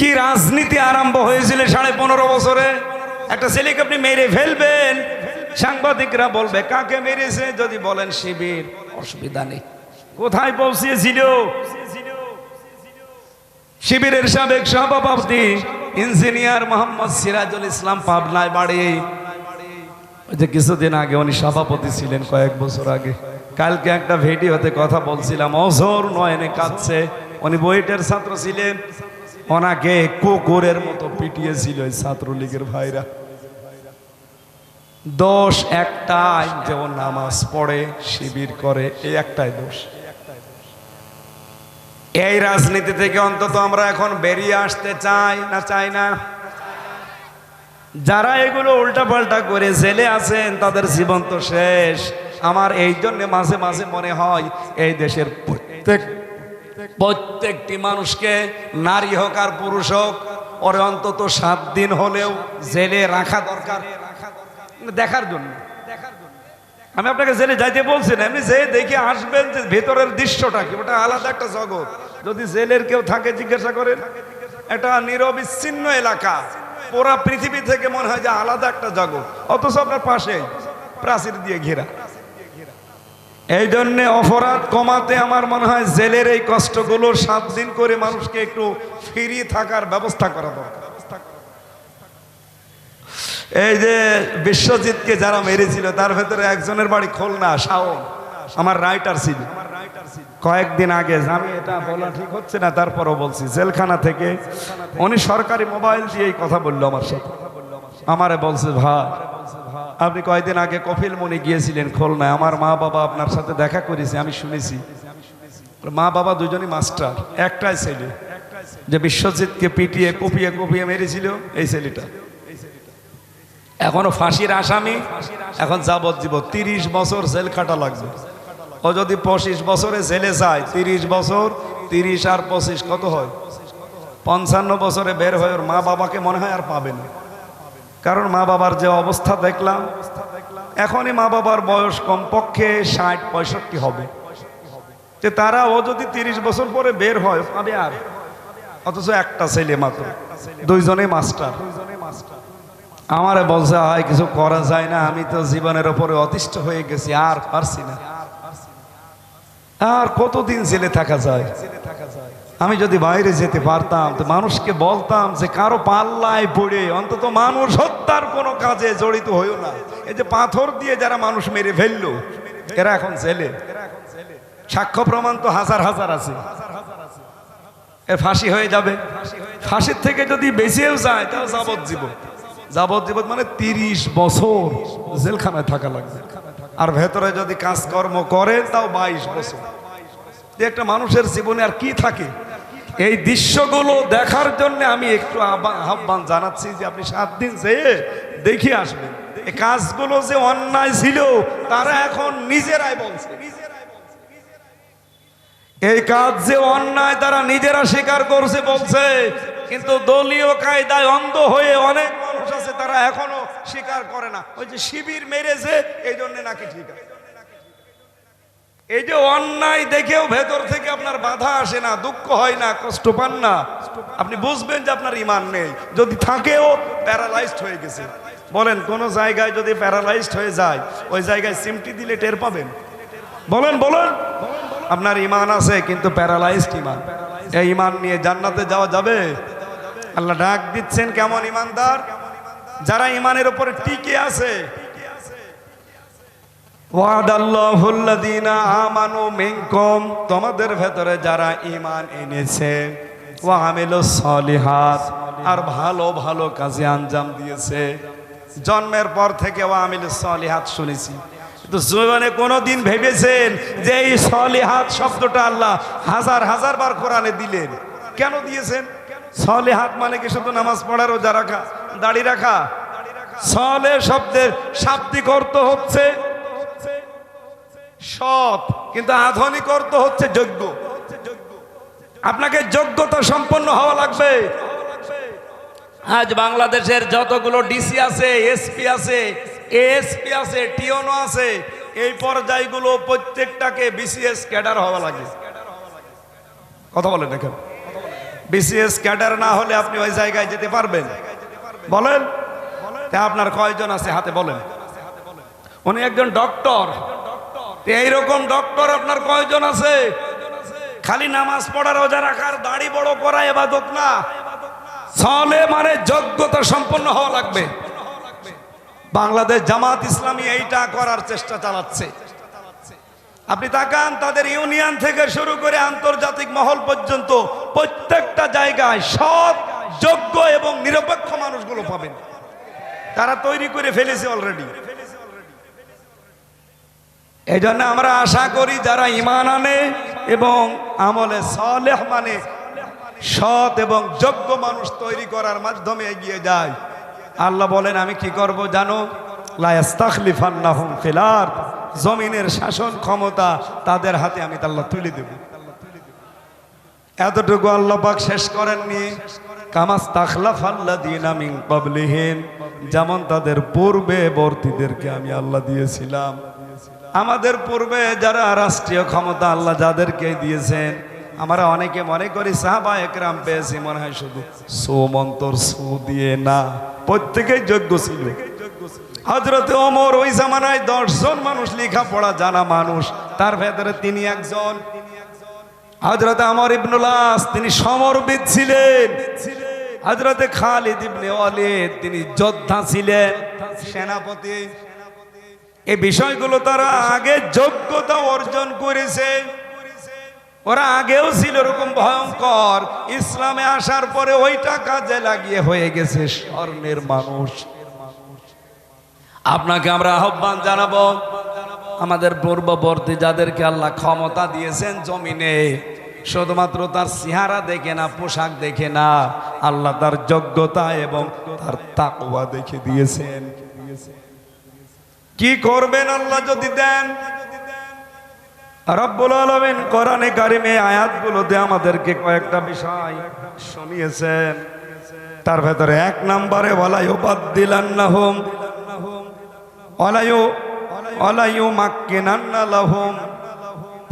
কি রাজনীতি আরম্ভ হয়েছিল সাড়ে পনেরো বছরে? একটা ছেলেকে আপনি মেরে ফেলবেন, সাংবাদিকরা বলবে, কাকে মেরেছে? যদি বলেন, শিবির। অসুবিধা নেই। কোথায় পৌঁছিয়েছিল শিবিরের সাবেক সভাপতি, ইঞ্জিনিয়ার মোহাম্মদ সিরাজুল ইসলাম পাবনায় বাড়ি। ওই যে কিছুদিন আগে উনি সভাপতি ছিলেন, কয়েক বছর আগে। কালকে একটা ভিডিওতে কথা বলছিলাম অজর নয়নে কাঁদছে। উনি বইটের ছাত্র ছিলেন। ওনাকে কুকুরের মতো পিটিয়েছিল ছাত্রলীগের ভাইরা। দোষ একটাই যেমন নামাজ পড়ে, শিবির করে, এই একটাই দোষ। এই রাজনীতি থেকে অন্তত আমরা এখন বেরিয়ে আসতে চাই না চাই না? যারা এগুলো উল্টাপাল্টা করে জেলে আছেন, তাদের জীবন তো শেষ। আমার এই জন্য মাঝে মাঝে মনে হয়, এই দেশের প্রত্যেক প্রত্যেকটি মানুষকে নারী হোক আর পুরুষ হোক, ওরে অন্তত সাত দিন হলেও জেলে রাখা দরকার। দেখার জন্য। আমি আপনাকে জেলে যাইতে বলছি না, এমনি যে দেখে আসবেন যে ভেতরের দৃশ্যটা কি, ওটা আলাদা একটা জগৎ। যদি জেলের কেউ থাকে, জিজ্ঞাসা করেন, এটা নিরবিচ্ছিন্ন এলাকা। পুরা পৃথিবী থেকে মনে হয় যে আলাদা একটা জগৎ। অথচ আপনার পাশে প্রাচীর দিয়ে ঘেরা। এই জন্যে অপরাধ কমাতে আমার মনে হয় জেলের এই কষ্টগুলো সাত দিন করে মানুষকে একটু ফ্রি থাকার ব্যবস্থা করা দরকার। এই যে বিশ্বজিৎকে যারা মেরেছিল, তার ভেতরে একজনের বাড়ি খুলনা, শাওন, আমার রাইটার ছিল। কয়েকদিন আগে আমি এটা বলা ঠিক হচ্ছে না, তারপরও বলছি, জেলখানা থেকে উনি সরকারি মোবাইল দিয়ে এই কথা বলল আমার সাথে। আমারে বলছে, ভাই আপনি কয়েকদিন আগে কপিল মনে গিয়েছিলেন খুলনায়। আমার মা বাবা আপনার সাথে দেখা করেছে, আমি শুনেছি। মা বাবা দুজনই মাস্টার, একটাই ছেলে। যে বিশ্বজিৎকে পিটিয়ে, কপিয়ে কপিয়ে মেরেছিল এই ছেলেটা। এখনও ফাঁসির আসামি, এখন যাবজ্জীব তিরিশ বছর জেল খাটা লাগবে। ও যদি পঁচিশ বছরে জেলে যায়, তিরিশ বছর, তিরিশ আর পঁচিশ কত হয়? পঞ্চান্ন বছরে বের হয়ে ওর মা বাবাকে মনে হয় আর পাবে না। কারণ মা বাবার যে অবস্থা দেখলাম, এখনই মা বাবার বয়স কমপক্ষে ষাট, পঁয়ষট্টি হবে। যে তারা ও যদি তিরিশ বছর পরে বের হয়, পাবে আর। অথচ একটা ছেলে মাত্র দুইজনে মাস্টার। আমারে বলছে হয় কিছু করা যায় না, আমি তো জীবনের ওপরে অতিষ্ঠ হয়ে গেছি, আর পারছি না। আর কতদিন জেলে থাকা যায়? আমি যদি বাইরে যেতে পারতাম, তো মানুষকে বলতাম যে কারও পাল্লায় পড়ে অন্তত মানুষ হত্যার কোনো কাজে জড়িত হইও না। এই যে পাথর দিয়ে যারা মানুষ মেরে ফেলল, এরা এখন জেলে। সাক্ষ্য প্রমাণ তো হাজার হাজার আছে। এর ফাঁসি হয়ে যাবে। ফাঁসির থেকে যদি বেঁচেও যায়, তাও যাবজ্জীবন। যাবজ্জীবন মানে তিরিশ বছর জেলখানায় থাকা লাগবে। আর ভেতরে যদি কাজকর্ম করে তাও বাইশ বছর। একটা মানুষের জীবনে আর কি থাকে? এই দৃশ্যগুলো দেখার জন্য আমি একটু আহ্বান জানাচ্ছি যে আপনি সাত দিন যেয়ে দেখে আসবেন। এই কাজগুলো যে অন্যায় ছিল, তারা এখন নিজেরাই বলছে। এই কাজ যে অন্যায়, তারা নিজেরা স্বীকার করছে, বলছে। কিন্তু দলীয় কায়দায় অন্ধ হয়ে অনেক মানুষ আছে, তারা এখনও স্বীকার করে না। ওই যে শিবির মেরেছে এই জন্য নাকি ঠিক আছে। এই যে অন্যায় দেখেও ভেতর থেকে আপনার বাধা আসে না, দুঃখ হয় না, কষ্ট পান না। আপনি বুঝবেন যে আপনার ইমান নেই। যদি থাকেও প্যারালাইজড হয়ে গেছে। বলেন, কোন জায়গায় যদি প্যারালাইজড হয়ে যায়, ওই জায়গায় সিমটি দিলে টের পাবেন? বলেন বলেন। আপনার ইমান আছে, কিন্তু প্যারালাইজড ইমান। এই ইমান নিয়ে জান্নাতে যাওয়া যাবে? আল্লাহ ডাক দিচ্ছেন, কেমন ইমানদার? যারা ইমানের উপরে টিকে আছে আমানু তোমাদের ভেতরে যারা ঈমান এনেছে, ওয়া আমিলুস সলিহাত, আর ভালো ভালো কাজে আঞ্জাম দিয়েছে। জন্মের পর থেকে ওয়া আমিলুস সলিহাত শুনেছি। কিন্তু জীবনে কোনোদিন ভেবেছেন যে এই সলিহাত শব্দটা আল্লাহ হাজার হাজার বার কোরআনে দিলেন। কেন দিয়েছেন? সলিহাত মানে কি? শুধু নামাজ পড়া, রোজা রাখা, দাড়ি রাখা? সলে শব্দের শাব্দিক অর্থ হচ্ছে সৎ, কিন্তু আধুনিক অর্থ হচ্ছে যোগ্য আপনাকে যোগ্যতা সম্পন্ন হওয়া লাগবে। আজ বাংলাদেশের যতগুলো ডিসি আছে, এসপি আছে, এএসপি আছে টিওনো আছে, এই পর্যায়গুলো প্রত্যেকটাকে বিসিএস ক্যাডার হওয়া লাগে। কথা বলেন এখন বিসিএস ক্যাডার না হলে আপনি ওই জায়গায় যেতে পারবেন। বলেন? আপনার কয়জন আছে হাতে বলেন। উনি একজন ডক্টর। এইরকম ডক্টর আপনার কয়জন আছে? খালি নামাজ পড়া, রোজা রাখার দাড়ি বড় করা, এবাদত না। সলে মানে যোগ্যতা সম্পন্ন হওয়া লাগবে। বাংলাদেশ জামাত ইসলামী এইটা করার চেষ্টা চালাচ্ছে। আপনি তাকান, তাদের ইউনিয়ন থেকে শুরু করে আন্তর্জাতিক মহল পর্যন্ত প্রত্যেকটা জায়গায় সৎ, যোগ্য এবং নিরপেক্ষ মানুষগুলো পাবেন। তারা তৈরি করে ফেলেছে অলরেডি এই জন্য আমরা আশা করি যারা ইমান আনে এবং আমলে সলেহ মানে সৎ এবং যোগ্য মানুষ তৈরি করার মাধ্যমে এগিয়ে যায়। আল্লাহ বলেন, আমি কি করব জানো? লায়াস্তাখলিফান্নাহুম জমিনের শাসন ক্ষমতা তাদের হাতে আমি আল্লাহ তুলে দেব। এতটুকু আল্লাহ পাক শেষ করেননি। কামাস ক্বাবলিহিম, যেমন তাদের পূর্বে বর্তীদেরকে আমি আল্লাহ দিয়েছিলাম। আমাদের পূর্বে যারা রাষ্ট্রীয় ক্ষমতা আল্লাহ যাদেরকে দিয়েছেন, আমরা অনেকে মনে করি সাহাবা একরাম পেয়েছি, মনে হয় শুধু সোমন্তর সু দিয়ে না, প্রত্যেকেই যোগ্য ছিল। হজরতে ওমর ওই জামানায় দশজন মানুষ লেখাপড়া জানা মানুষ, তার ভেতরে তিনি একজন। হজরত আমর ইবনুল্লাস তিনি সমরবিদ ছিলেন। হজরতে খালিদ ইবনে ওয়ালিদ, তিনি যোদ্ধা ছিলেন। সেনাপতি। এই বিষয়গুলো তারা আগে যোগ্যতা অর্জন করেছে। ওরা আগেও ছিল এরকম ভয়ঙ্কর। ইসলামে আসার পরে ওইটা কাজে লাগিয়ে হয়ে গেছে স্বর্ণের মানুষ। আপনাকে আমরা আহ্বান জানাব, আমাদের পূর্ববর্তী যাদেরকে আল্লাহ ক্ষমতা দিয়েছেন জমিনে, শুধুমাত্র তার চেহারা দেখে না, পোশাক দেখে না, আল্লাহ তার যোগ্যতা এবং তার তাকওয়া দেখে দিয়েছেন। কি করবেন আল্লাহ যদি দেন? রব্বুল আলমিন কোরআনে কারিমে আয়াতগুলোতে আমাদেরকে কয়েকটা বিষয় শুনিয়েছেন। তার ভেতরে এক নম্বরে, ওয়ালায়ু বাদ্দিলান্নাহুম, ওয়ালায়ু ওয়ালায়ু মাক্কিনান্নালাহুম,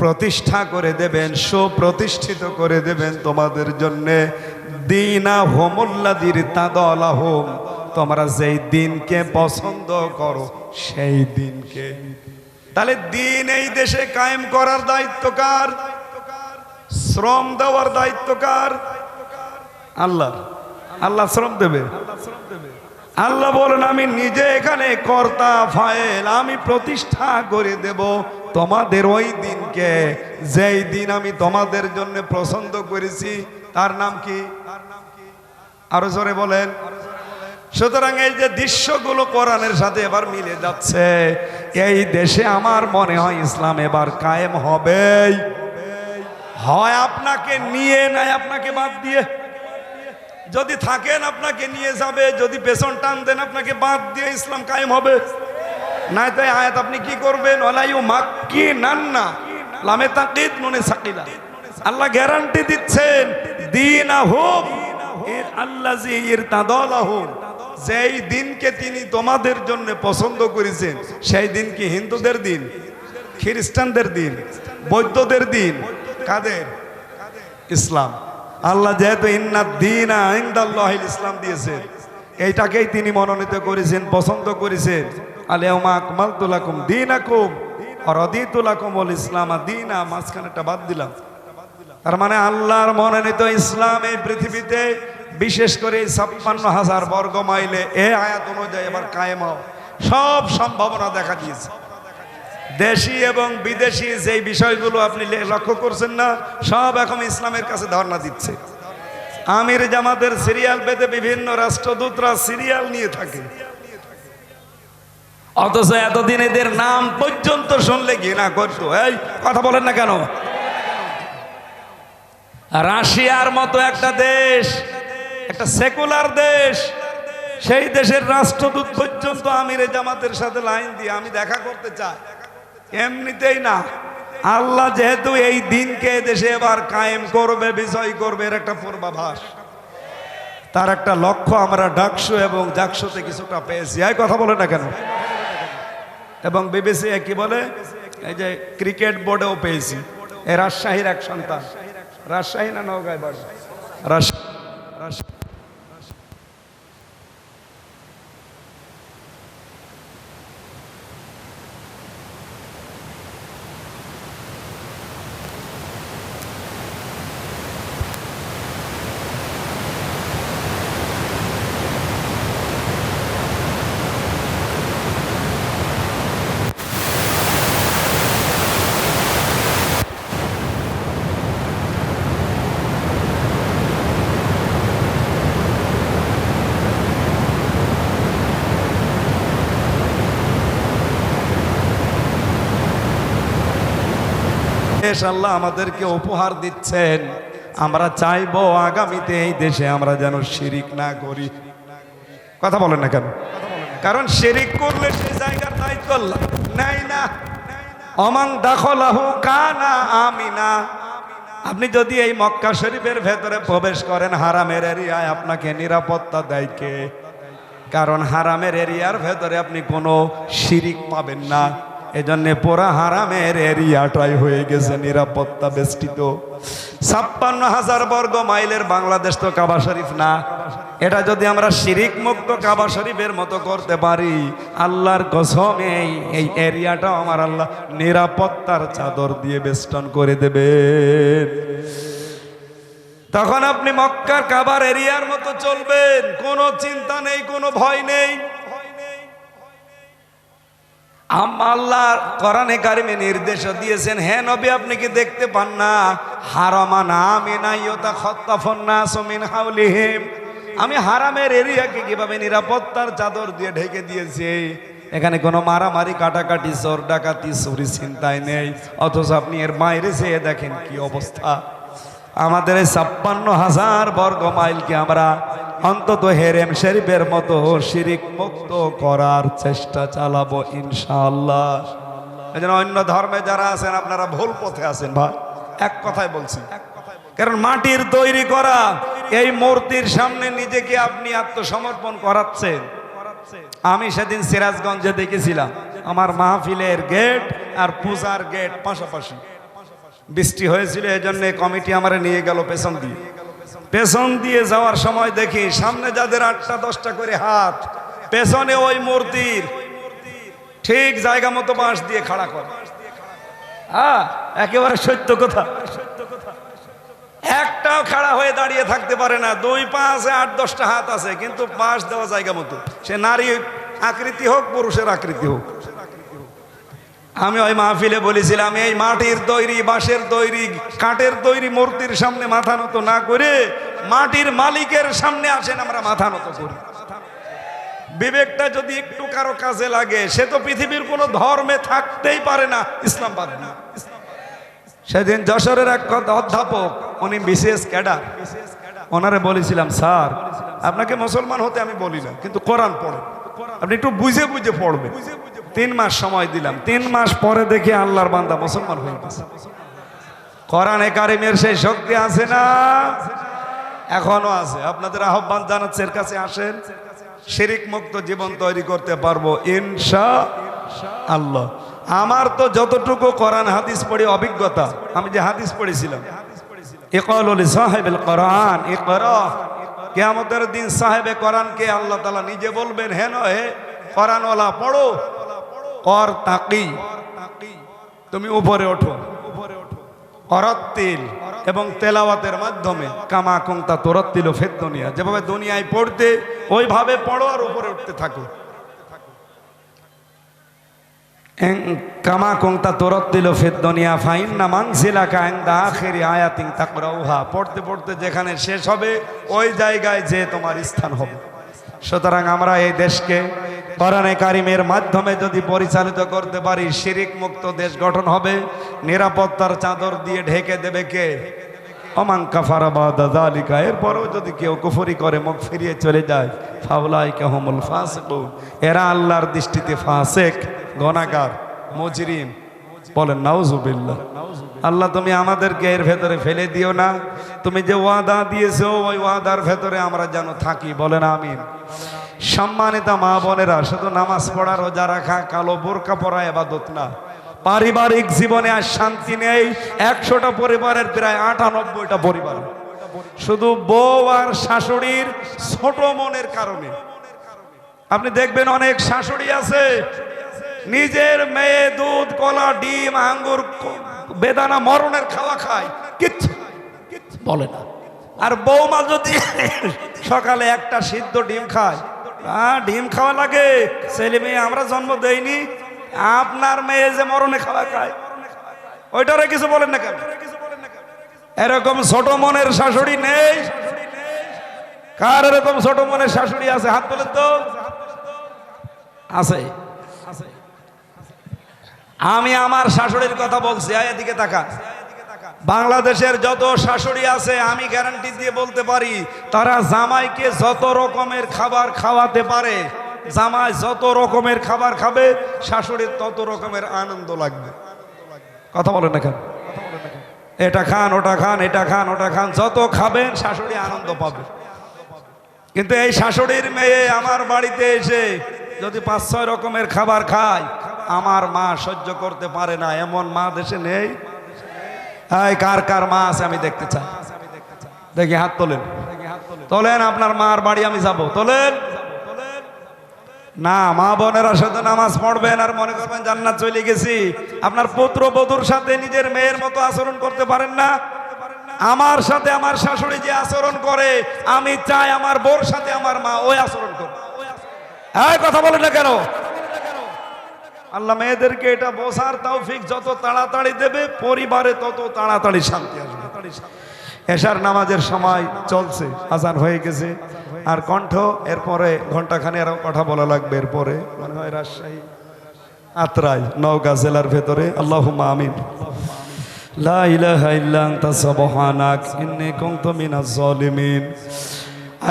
প্রতিষ্ঠা করে দেবেন, সুপ্রতিষ্ঠিত করে দেবেন তোমাদের জন্যে। দিনা হোমুল্লাদির তাদলাহুম। তোমরা যেই দিনকে পছন্দ করো, সেই দিনকে। তাহলে দিন এই দেশে কায়েম করার দায়িত্ব কার? শ্রম দেওয়ার দায়িত্ব কার? আল্লাহ। আল্লাহ শ্রম দেবে। আল্লাহ বলেন, আমি নিজে এখানে কর্তা ফাইল আমি প্রতিষ্ঠা করে দেব তোমাদের ওই দিনকে। যেই দিন আমি তোমাদের জন্য পছন্দ করেছি, তার নাম কি? আরও জোরে বলেন। সুতরাং এই যে দৃশ্যগুলো কোরআনের সাথে এবার মিলে যাচ্ছে, এই দেশে আমার মনে হয় ইসলাম এবার কায়েম হবেই। হয় আপনাকে নিয়ে নাই আপনাকে বাদ দিয়ে। যদি থাকেন, আপনাকে নিয়ে যাবে। যদি পেছন টান দেন, আপনাকে বাদ দিয়ে ইসলাম কায়েম হবে। নাই তাই আয়াত আপনি কি করবেন? ওলাইউ মাক্কি নান্না লামে তাকিদ নুনে সাকিলা। আল্লাহ গ্যারান্টি দিচ্ছেন দিন আহুম আল্লাজি ইরতাদালাহুম যেই দিনকে তিনি তোমাদের জন্য পছন্দ করেছেন, সেই দিন কি হিন্দুদের দিন, খ্রিস্টানদের দিন, বৌদ্ধদের দিন? কাদের? ইসলাম। আল্লাহ যেহেতু ইন্না দিন ইসলাম দিয়েছেন, এইটাকেই তিনি মনোনীত করেছেন, পছন্দ করেছেন। আলিয়ামা আকমাল তুলাকুম দিন আকুম ওল ইসলাম দিনা মাঝখানেটা বাদ দিলাম। তার মানে আল্লাহর মনোনীত ইসলাম এই পৃথিবীতে বিশেষ করে ছাপ্পান্ন হাজার বর্গ মাইলে এ আয়াত অনুযায়ী এবার কায়েম। সব সম্ভাবনা দেখা দিয়েছে। দেশি এবং বিদেশি যেই বিষয়গুলো আপনি লক্ষ্য করছেন না, সব এখন ইসলামের কাছে ধর্ণা দিচ্ছে। আমির জামাতের সিরিয়াল পেতে বিভিন্ন রাষ্ট্রদূতরা সিরিয়াল নিয়ে থাকে। অথচ এতদিন এদের নাম পর্যন্ত শুনলে ঘৃণা করতো? এই, কথা বলেন না কেন? রাশিয়ার মতো একটা দেশ একটা সেকুলার দেশ। সেই দেশের রাষ্ট্রদূত পর্যন্ত আমিরে জামাতের সাথে লাইন দিয়ে আমি দেখা করতে চাই। এমনিতেই না। আল্লাহ যেহেতু এই দিনকে দেশে এবার কায়েম করবে, বিজয় করবে, এর একটা পূর্বাভাস। তার একটা লক্ষ্য আমরা ডাকসু এবং জাকসুতে কিছুটা পেয়েছি। এই কথা বলে না কেন? এবং বিবিসি কি বলে? এই যে ক্রিকেট বোর্ডেও পেয়েছি। এই রাজশাহীর এক সন্তান। রাজশাহী না নওগাঁয় বাড়ি রাশ দেশ আল্লাহ আমাদেরকে উপহার দিচ্ছেন। আমরা চাইব আগামীতে এই দেশে আমরা যেন শিরিক না করি। কথা বলেন না কেন? কারণ শিরিক করলে সেই জায়গার দায়িত্ব নেয় না। অমান দাখলাহু কানা আমিনা। আপনি যদি এই মক্কা শরীফের ভেতরে প্রবেশ করেন, হারামের এরিয়ায় আপনাকে নিরাপত্তা দেয় কে? কারণ হারামের এরিয়ার ভেতরে আপনি কোনো শিরিক পাবেন না। এজন্য পোড়া হারামের এরিয়াটাই হয়ে গেছে নিরাপত্তা বেষ্টিত। ছাপ্পান্ন হাজার বর্গ মাইলের বাংলাদেশ তো কাবা শরীফ না। এটা যদি আমরা শিরিক মুক্ত কাবা শরীফের মতো করতে পারি, আল্লাহর কসম এই এই এরিয়াটা আমার আল্লাহ নিরাপত্তার চাদর দিয়ে বেষ্টন করে দেবেন। তখন আপনি মক্কার কাবার এরিয়ার মতো চলবেন, কোনো চিন্তা নেই, কোনো ভয় নেই। আল্লাহ কোরআনে কারিমে নির্দেশ দিয়েছেন হ্যাঁ নবী, আপনি কি দেখতে পান না? হারামান আমিনা ইয়তা খত্তাফন নাস মিন হাউলিহিম আমি হারামের এরিয়াকে কীভাবে নিরাপত্তার চাদর দিয়ে ঢেকে দিয়েছি? এখানে কোনো মারামারি, কাটাকাটি, চোর ডাকাতি, চুরি চিন্তায় নেই। অথচ আপনি এর বাইরে যেয়ে দেখেন কি অবস্থা। আমাদের এই ছাপ্পান্ন হাজার বর্গ মাইলকে আমরা অন্তত হেরেম শরীফের মতো শিরিক মুক্ত করার চেষ্টা চালাবো ইনশাআল্লাহ। এই অন্য ধর্মে যারা আছেন, আপনারা ভুল পথে আছেন ভাই। এক কথাই বলছি। কারণ মাটির তৈরি করা, এই মূর্তির সামনে নিজেকে আপনি আত্মসমর্পণ করাচ্ছেন। আমি সেদিন সিরাজগঞ্জে দেখেছিলাম, আমার মাহফিলের গেট আর পূজার গেট পাশাপাশি। বৃষ্টি হয়েছিল এই জন্য কমিটি আমার নিয়ে গেল পেছন দিয়ে। পেছন দিয়ে যাওয়ার সময় দেখি সামনে যাদের আটটা, দশটা করে হাত, পেছনে ওই মূর্তির। ঠিক জায়গা মতো বাঁশ দিয়ে খাড়া করে। হ্যাঁ একেবারে সত্য কথা। একটাও খাড়া হয়ে দাঁড়িয়ে থাকতে পারে না। দুই পা আছে, আট, দশটা হাত আছে, কিন্তু বাঁশ দেওয়া জায়গা মতো। সে নারী আকৃতি হোক, পুরুষের আকৃতি হোক। আমি ওই মাহফিলে বলেছিলাম, এই মাটির তৈরি, বাঁশের তৈরি, কাঠের তৈরি মূর্তির সামনে মাথা নত না করে মাটির মালিকের সামনে আসেন আমরা মাথা নত করি। বিবেকটা যদি একটু কারও কাজে লাগে, সে তো পৃথিবীর কোনো ধর্মে থাকতেই পারে না, ইসলাম পারে না। সেদিন যশোরের এক অধ্যাপক, উনি বিশেষ ক্যাডার, ওনারে বলেছিলাম, স্যার, আপনাকে মুসলমান হতে আমি বলি না, কিন্তু কোরআন পড়ে। আপনি একটু বুঝে বুঝে পড়বেন। তিন মাস সময় দিলাম। তিন মাস পরে দেখি আল্লাহর বান্দা মুসলমান হয়ে গেছে। কোরআনে কারিমের সেই শক্তি আছে না? এখনও আছে। আপনাদের আহ্বান জানাচ্ছে, এর কাছে আসেন। শিরিক মুক্ত জীবন তৈরি করতে পারব ইনশা আল্লাহ আমার তো যতটুকু কোরআন, হাদিস পড়ে অভিজ্ঞতা, আমি যে হাদিস পড়েছিলাম। কোরআন কিয়ামতের দিন সাহেবে কোরআনকে আল্লাহ তাআলা নিজে বলবেন, হেন হে কোরআনওয়ালা, পড়ো। কর তাকি, তুমি উপরে ওঠো। অরত্তিল এবং তেলাওয়াতের মাধ্যমে, কামা ফের দুনিয়া। যেভাবে দুনিয়ায় পড়তে, ওইভাবে পড়ো আর উপরে উঠতে থাকো। কামা ফের দুনিয়া ফাইন না মাংসিলা কায়ন্দা আখেরি আয়াতিং তাকরাউহা। পড়তে পড়তে যেখানে শেষ হবে, ওই জায়গায় যে তোমার স্থান হবে। সুতরাং আমরা এই দেশকে কোরআনে কারিমের মাধ্যমে যদি পরিচালিত করতে পারি শিরিক মুক্ত দেশ গঠন হবে। নিরাপত্তার চাদর দিয়ে ঢেকে দেবে কে? অমাং কাফারাবাদ জালিকা এরপরেও যদি কেউ কুফরি করে, মুখ ফিরিয়ে চলে যায়। ফাউলাই কাহমুল ফাসিকুন। এরা আল্লাহর দৃষ্টিতে ফাসেক, গনাগার, মজরিম। বলেন, নাউজুবিল্লাহ। আল্লাহ, তুমি আমাদেরকে এর ভেতরে ফেলে দিও না। তুমি যে ওয়াদা দিয়েছ, ওই ওয়াদার ভেতরে আমরা যেন থাকি। বলেন, আমিন। সম্মানিতা মা বোনেরা, শুধু নামাজ পড়া, রোজা রাখা, কালো বোরকা পরা এবাদত না। পারিবারিক জীবনে আর শান্তি নেই, একশোটা পরিবারের প্রায় আটানব্বইটা পরিবার। শুধু বউ আর শাশুড়ির ছোট মনের কারণে। আপনি দেখবেন অনেক শাশুড়ি আছে, নিজের মেয়ে দুধ, কলা, ডিম, আঙ্গুর, বেদানা, মরণের খাওয়া খায়, কিচ্ছু বলে না। আর বৌমা যদি সকালে একটা সিদ্ধ ডিম খায় হ্যাঁ ডিম খাওয়া লাগে। ছেলে মেয়ে, আমরা জন্ম দেইনি। আপনার মেয়ে যে মরণে খাওয়া খায়। ওইটারে কিছু বলেন না কেন? এরকম ছোট মনের শাশুড়ি নেই। কার এরকম ছোট মনের শাশুড়ি আছে? হাত তোলেন তো। আছে। আমি আমার শাশুড়ির কথা বলছি এদিকে তাকা বাংলাদেশের যত শাশুড়ি আছে, আমি গ্যারান্টি দিয়ে বলতে পারি, তারা জামাইকে যত রকমের খাবার খাওয়াতে পারে, জামাই যত রকমের খাবার খাবে, শাশুড়ির তত রকমের আনন্দ লাগবে। কথা বলেন না কেন? এটা খান, ওটা খান, এটা খান, ওটা খান, যত খাবেন, শাশুড়ি আনন্দ পাবে। কিন্তু এই শাশুড়ির মেয়ে আমার বাড়িতে এসে যদি পাঁচ ছয় রকমের খাবার খায়, আমার মা সহ্য করতে পারে না, এমন মা দেশে নেই। এই, কার কার মা আছে আমি দেখতে চাই। দেখি, হাত তোলেন। তোলেন, আপনার মার বাড়ি আমি যাব। তোলেন। না, মা বোনেরা সাথে নামাজ পড়বেন আর মনে করবেন জান্নাত চলে গেছি। আপনার পুত্র বধুর সাথে নিজের মেয়ের মতো আচরণ করতে পারেন না। আমার সাথে আমার শাশুড়ি যে আচরণ করে, আমি চাই আমার বোর সাথে আমার মা ওই আচরণ করে কথা বলেন না কেন? আল্লাহ মেয়েদেরকে এটা বোঝার তৌফিক যত তাড়াতাড়ি দেবে, পরিবারে তত তাড়াতাড়ি শান্তি আসবে। এশার নামাজের সময় চলছে, আজান হয়ে গেছে। আর কণ্ঠ, এরপরে ঘন্টাখানে আরও কথা বলা লাগবে, এরপরে মনে হয় রাজশাহী, আত্রাই, নওগাঁ জেলার ভেতরে। আল্লাহ আমিন।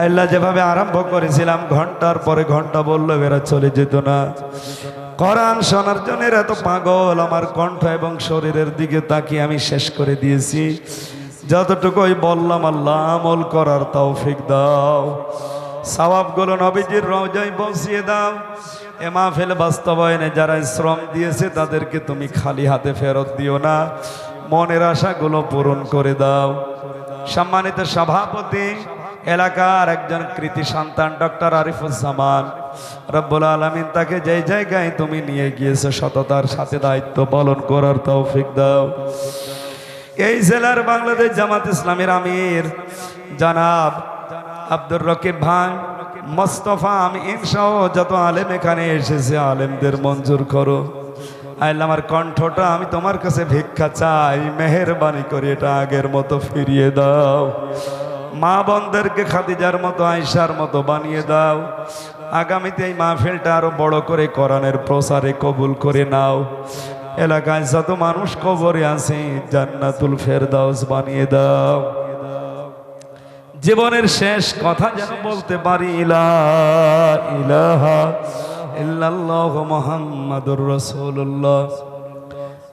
আল্লাহ যেভাবে আরম্ভ করেছিলাম, ঘণ্টার পরে ঘণ্টা বলল এরা চলে যেত না। কোরআন শোনার জন্য এত পাগল। আমার কণ্ঠ এবং শরীরের দিকে তাকিয়ে আমি শেষ করে দিয়েছি। যতটুকুই বললাম, আল্লাহ আমল করার তৌফিক দাও। সওয়াবগুলো নবীজির রওজায় বসিয়ে দাও। এ মাহফিল বাস্তবায়নে যারা শ্রম দিয়েছে, তাদেরকে তুমি খালি হাতে ফেরত দিও না। মনের আশাগুলো পূরণ করে দাও। সম্মানিত সভাপতি এলাকার একজন কৃতি সন্তান, ডক্টর আরিফুজ্জামান রব্বুল আলমিন তাকে যেই জায়গায় তুমি নিয়ে গিয়েছো, সততার সাথে দায়িত্ব পালন করার তৌফিক দাও। এই জেলার বাংলাদেশ জামাত ইসলামের আমির জানাব আব্দুর রকিব ভাই, মোস্তফা আমিন সহ যত আলেম এখানে এসেছে, আলেমদের মঞ্জুর করো। আইল আমার কণ্ঠটা, আমি তোমার কাছে ভিক্ষা চাই, মেহেরবানি করে এটা আগের মতো ফিরিয়ে দাও। মা বোনদেরকে খাদিজার মতো আয়সার মতো বানিয়ে দাও। আগামীতে এই মাহফিলটা আরও বড় করে কোরআনের প্রসারে কবুল করে নাও। এলাকায় যত মানুষ কবরে আছে, জান্নাতুল ফেরদাউস বানিয়ে দাও। জীবনের শেষ কথা যেন বলতে পারি, ইলা ইলাহা ইল্লাল্লাহু মুহাম্মাদুর রাসূলুল্লাহ।